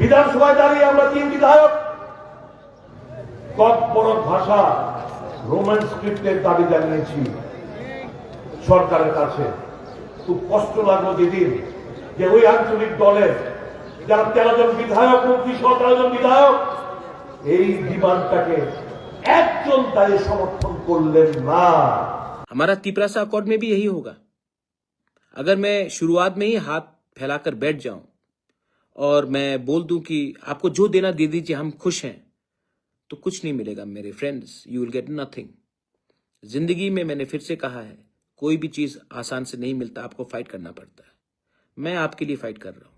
বিধানসভায় দাঁড়িয়ে আমরা তিন বিধায়ক তৎপরক ভাষা রোমান স্ক্রিপ্টের দাবি জানিয়েছি সরকারের কাছে খুব কষ্ট লাগলো যেদিন যে ওই আঞ্চলিক দলের যারা তেরো জন বিধায়ক মন্ত্রী সহ তেরো জন বিধায়ক এই ডিমান্ডটাকে একজন তাই সমর্থন করলেন না हमारा तिपरासा अकॉर्ड में भी यही होगा अगर मैं शुरुआत में ही हाथ फैलाकर बैठ जाऊं और मैं बोल दूँ कि आपको जो देना दे दीजिए, हम खुश हैं। तो कुछ नहीं मिलेगा मेरे friends you will get nothing ज़िंदगी में मैंने फिर से कहा है, कोई भी चीज़ आसान से नहीं मिलता, आपको फाइट करना पड़ता है। मैं आपके लिए फाइट कर रहा हूँ।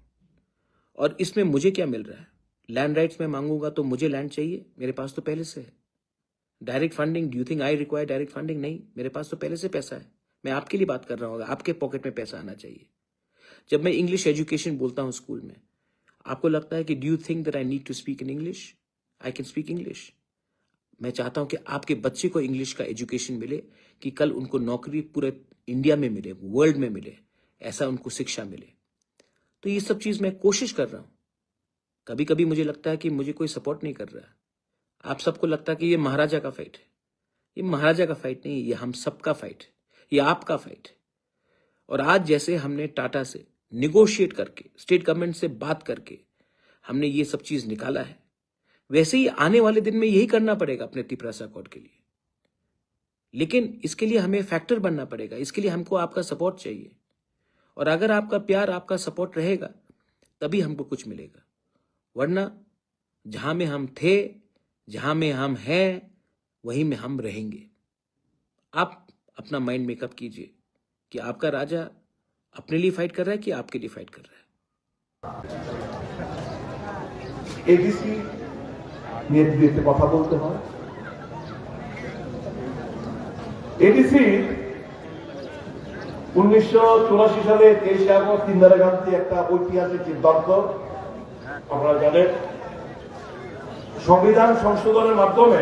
और इसमें मुझे क्या मिल रहा है? लैंड राइट्स में मांगूँगा तो मुझे लैंड चाहिए? मेरे पास तो पहले से है। Direct funding do think I require direct funding नहीं, मेरे पास तो पहले से पैसा है। मैं आपके लिए बात कर रहा हूँ, आपके पॉकेट में पैसा आना चाहिए। जब मैं इंग्लिश एजुकेशन बोलता हूँ स्कूल में आपको लगता है कि do you think that I need to speak in English I can speak English मैं चाहता हूँ कि आपके बच्चे को इंग्लिश का एजुकेशन मिले, कि कल उनको नौकरी पूरे इंडिया में मिले वर्ल्ड में मिले, ऐसा उनको शिक्षा मिले। तो ये सब चीज़ मैं कोशिश कर रहा हूँ। कभी कभी मुझे लगता है कि मुझे कोई सपोर्ट नहीं कर रहा आप सबको लगता है कि ये महाराजा का फाइट है। ये महाराजा का फाइट नहीं, ये हम सबका फाइट है। ये आपका फाइट है। और आज जैसे हमने टाटा से निगोशिएट करके स्टेट गवर्नमेंट से बात करके हमने ये सब चीज़ निकाला है। वैसे ही आने वाले दिन में यही करना पड़ेगा अपने तिपरासा अकॉर्ड के लिए। लेकिन इसके लिए हमें फैक्टर बनना पड़ेगा, इसके लिए हमको आपका सपोर्ट चाहिए। और अगर आपका प्यार, आपका सपोर्ट रहेगा, तभी हमको कुछ मिलेगा। वरना जहाँ में हम थे, जहाँ में हम हैं, वहीं में हम रहेंगे। आप अपना माइंड मेकअप कीजिए कि आपका राजा अपने लिए फाइट कर रहा है कि आपके लिए फाइट कर रहा है এডিসি নিয়ে দু একটা কথা বলতে হয় এডিসি উনিশশো চুরাশি সালে তেইশে আগস্ট ইন্দিরা গান্ধী একটা ঐতিহাসিক সিদ্ধান্ত আপনারা জানেন সংবিধান সংশোধনের মাধ্যমে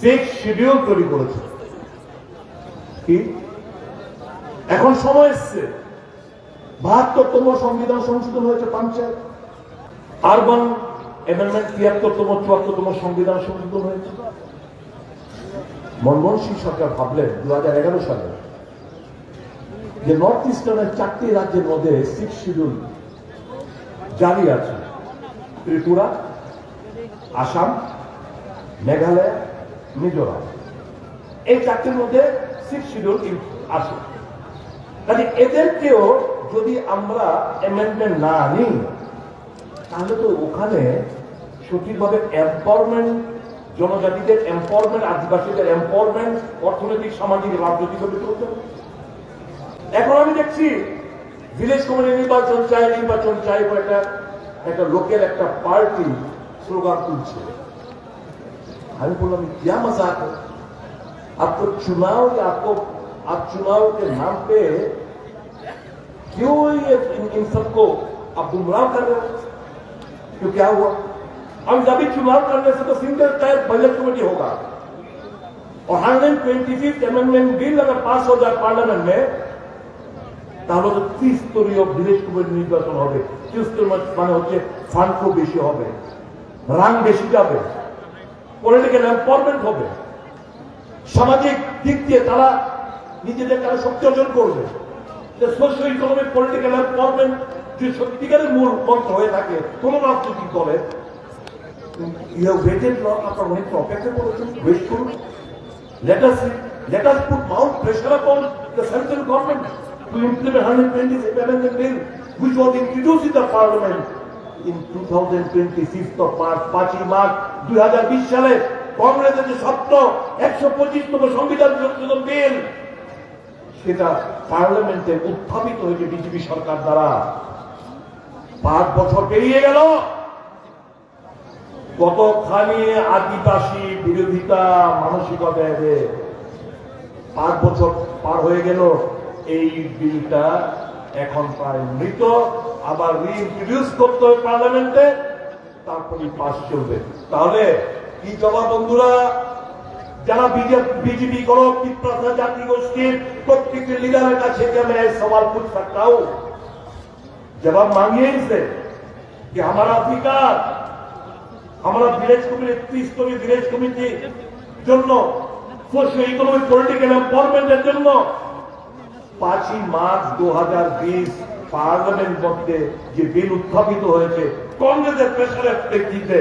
সিক্স শিডিউল তৈরি করেছে কি এখন সময় এসছে। বাহাত্তরতম সংবিধান সংশোধন হয়েছে পঞ্চায়েত আরবান অ্যামেন্ডমেন্ট তিয়াত্তরতম, চুয়াত্তরতম সংবিধান সংশোধন হয়েছে। মনমোহন সিং সরকার ভাবলেন দু হাজার এগারো সালে যে নর্থ ইস্টার্নের চারটি রাজ্যের মধ্যে সিক্স শিডিউল জারি আছে। ত্রিপুরা, আসাম, মেঘালয়, মিজোরাম। এই চারটির মধ্যে সিক্স শিডিউল আছে কাজে এদেরকেও যদি আমরা অ্যামেন্ডমেন্ট না আনি তাহলে তো ওখানে সঠিকভাবে এম্পাওয়ারমেন্ট জনজাতিদের এম্পাওয়ারমেন্ট আদিবাসীদের এম্পাওয়ারমেন্ট অর্থনৈতিক সামাজিক রাজনৈতিক ভাবে চলতে হবে। এখন আমি দেখছি ভিলেজ কমিটি নির্বাচন চাই নির্বাচন চাই বলে একটা একটা লোকের একটা পার্টি স্লোগান তুলছে আমি বললাম क्या मजाक है आपको चुनाव या आपको आप चुनाव के नाम पे क्यों ये इन, इन सबको आप गुमराह कर रहे हो तो क्या हुआ हम जब भी चुनाव करने से तो सिंगल टाइप बजट कमेटी होगा और hundred twenty fifth amendment bill अगर पास हो जाए पार्लियामेंट में তাহলে তো ত্রিস্তরীয় ভিলেজ কমিটি নির্বাচন হবে ত্রিস্তর মানে হচ্ছে ফান্ড খুব বেশি হবে রান বেশি যাবে পলিটিক্যাল এম্পাওয়ারমেন্ট হবে সামাজিক দিক দিয়ে তারা নিজেদের তারা শক্তি অর্জন করবে? ইকোনমিক পলিটিক্যাল যদি সত্যিকারের মূল মন্ত্র হয়ে থাকে রাজনৈতিক দলের ইউ ওয়েটেড আপনার অনেক অপেক্ষা করেছেন ওয়েট করুন। Let us let us put mount pressure upon the central government to implement 126 amendment bill, which was introduced in the parliament in 2026 of March 5 March 2020 সালে। সংবিধান সংশোধন বিল সেটা পার্লামেন্টে উত্থাপিত হয়েছে বিজেপি সরকার দ্বারা। পাঁচ বছর পেরিয়ে গেল। কতখানি আদিবাসী বিরোধিতা মানসিকতা এদের পাঁচ বছর পার হয়ে গেল। এই বিলটা এখন প্রায় মৃত। আবার রিইন্ট্রোডিউস করতে হবে পার্লামেন্টে। তারপরে পাশ চলবে। তাহলে কি জবাব বন্ধুরা? যারা बीजेपी करो पितृ जाति गोष्ठी प्रत्येक लीडर का क्षेत्र में मैं सवाल पूछ सकता हूं जवाब मांगिए इनसे कि हमारा अधिकार আমরা ভিলেজ কমিটি ত্রিস্তরীয় ভিলেজ কমিটি জন্য সোশিও ইকোনমিক পলিটিক্যাল এম্পাওয়ারমেন্টের জন্য পাঁচই মার্চ দু হাজার বিশ পার্লামেন্ট মধ্যে যে বিল উত্থাপিত হয়েছে কংগ্রেসের প্রেসারের প্রেক্ষিতে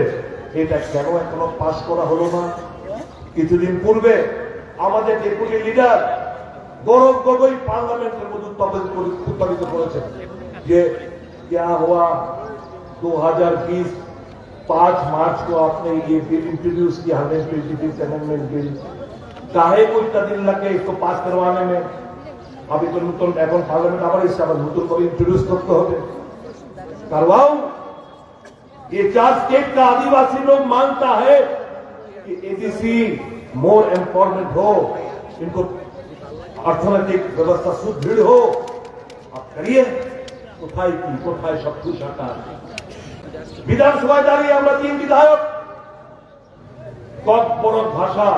এটা কেন এখনো পাশ করা হলো না কিছুদিন পূর্বে আমাদের ডেপুটি লিডার গৌরব গগৈ পার্লামেন্টের মধ্যে উত্থাপিত করে- উত্থাপিত করেছেন যে क्या हुआ 2020 पांच मार्च को आपने ये बिल इंट्रोड्यूस किया hundred twenty fifth amendment bill काहे को इतना दिन लग गया इसको पास करवाने में अभी तो नूतन এখন पार्लियामेंट আবার এসে আবার নতুন করে इंट्रोड्यूस করতে হবে करवाओ ये चार स्टेट का आदिवासी लोग मांगता है कि एबीसी मोर एम्पावरमेंट हो इनको অর্থনৈতিক ব্যবস্থা সুদৃঢ় हो आप करिए কোথায় কি কোথায় সব খুশাকার বিধানসভায় দাঁড়িয়ে আমরা তিন বিধায়ক ককবরক ভাষা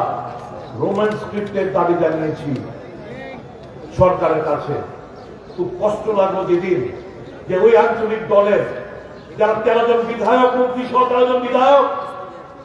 রোমান স্ক্রিপ্টের দাবি জানিয়েছি সরকারের কাছে খুব কষ্ট লাগলো যেদিন যে ওই আঞ্চলিক দলের যারা তেরো জন বিধায়ক মন্ত্রী সহ তেরো জন বিধায়ক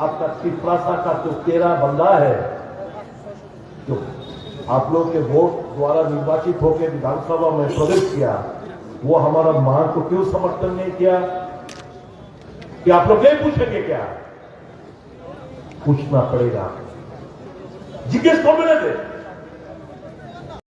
आपका पिपरासा का जो तेरा बंदा है, जो आप लोग के वोट द्वारा निर्वाचित होकर विधानसभा में प्रवेश किया, वो हमारा मान को क्यों समर्थन नहीं किया? कि आप लोग नहीं पूछेंगे क्या? पूछना पड़ेगा। जिज्ञेस मिले थे?